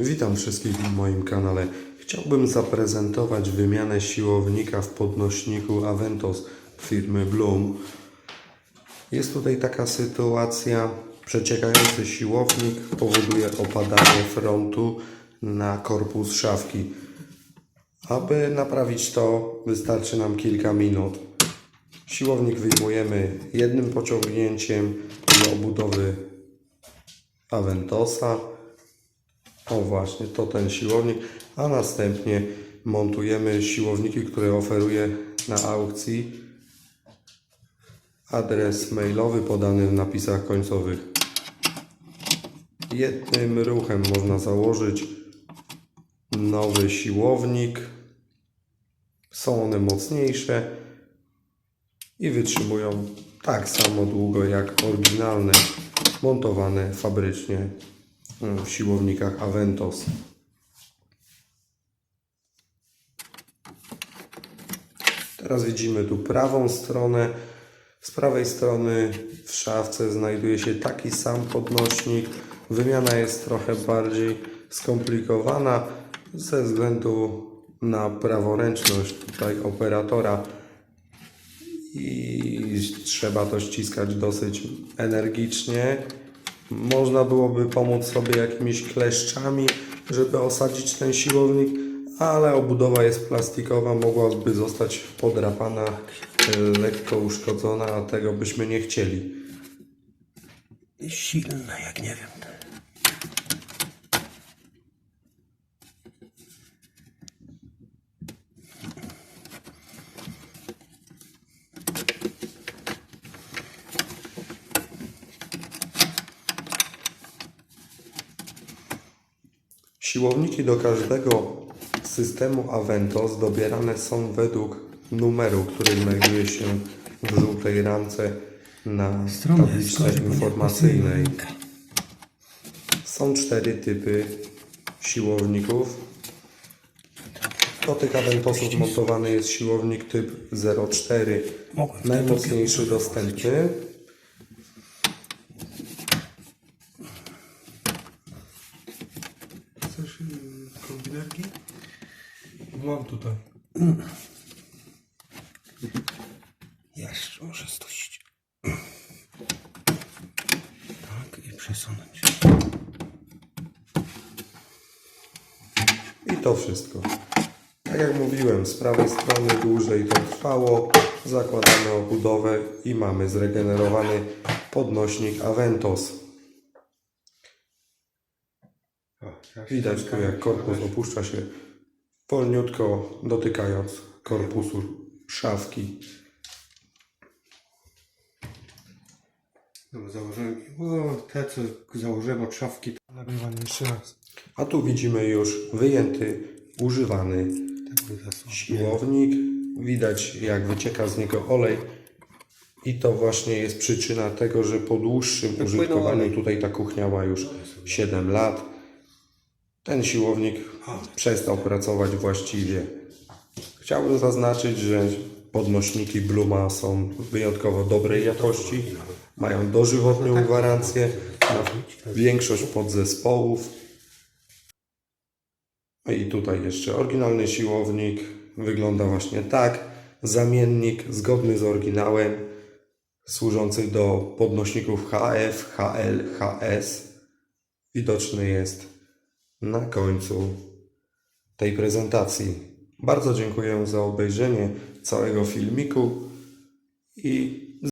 Witam wszystkich w moim kanale. Chciałbym zaprezentować wymianę siłownika w podnośniku Aventos firmy Bloom. Jest tutaj taka sytuacja, przeciekający siłownik powoduje opadanie frontu na korpus szafki. Aby naprawić to wystarczy nam kilka minut. Siłownik wyjmujemy jednym pociągnięciem do obudowy Aventosa. O właśnie, to ten siłownik, a następnie montujemy siłowniki, które oferuje na aukcji. Adres mailowy podany w napisach końcowych. Jednym ruchem można założyć nowy siłownik. Są one mocniejsze i wytrzymują tak samo długo jak oryginalne, montowane fabrycznie w siłownikach Aventos. Teraz widzimy tu prawą stronę. Z prawej strony w szafce znajduje się taki sam podnośnik. Wymiana jest trochę bardziej skomplikowana ze względu na praworęczność tutaj operatora i trzeba to ściskać dosyć energicznie. Można byłoby pomóc sobie jakimiś kleszczami, żeby osadzić ten siłownik, ale obudowa jest plastikowa, mogłaby zostać podrapana, e, lekko uszkodzona, a tego byśmy nie chcieli. Silne, jak nie wiem. Siłowniki do każdego systemu Aventos dobierane są według numeru, który znajduje się w żółtej ramce na tabliczce informacyjnej. Są cztery typy siłowników. Do tych Aventosów montowany jest siłownik typ 04, Mogłem w tym najmocniejszy dostępny. Chcesz yy, kombinerki? Mam tutaj. Jeszcze muszę stościć. Tak, i przesunąć. I to wszystko. Tak jak mówiłem, z prawej strony dłużej to trwało. Zakładamy obudowę i mamy zregenerowany podnośnik Aventos. O, teraz Widać tu jak korpus opuszcza się wolniutko dotykając korpusu szafki. Dobra, założyłem. O, te co założyłem od szafki. to Nagrywanie jeszcze raz. A tu widzimy już wyjęty, używany siłownik. Widać jak wycieka z niego olej. I to właśnie jest przyczyna tego, że po dłuższym użytkowaniu tutaj ta kuchnia ma już 7 lat. Ten siłownik przestał pracować właściwie. Chciałbym zaznaczyć, że podnośniki Bluma są wyjątkowo dobrej jakości. Mają dożywotnią gwarancję na większość podzespołów. No I tutaj jeszcze oryginalny siłownik wygląda właśnie tak. Zamiennik zgodny z oryginałem, służący do podnośników HF, HL, HS. Widoczny jest na końcu tej prezentacji. Bardzo dziękuję za obejrzenie całego filmiku i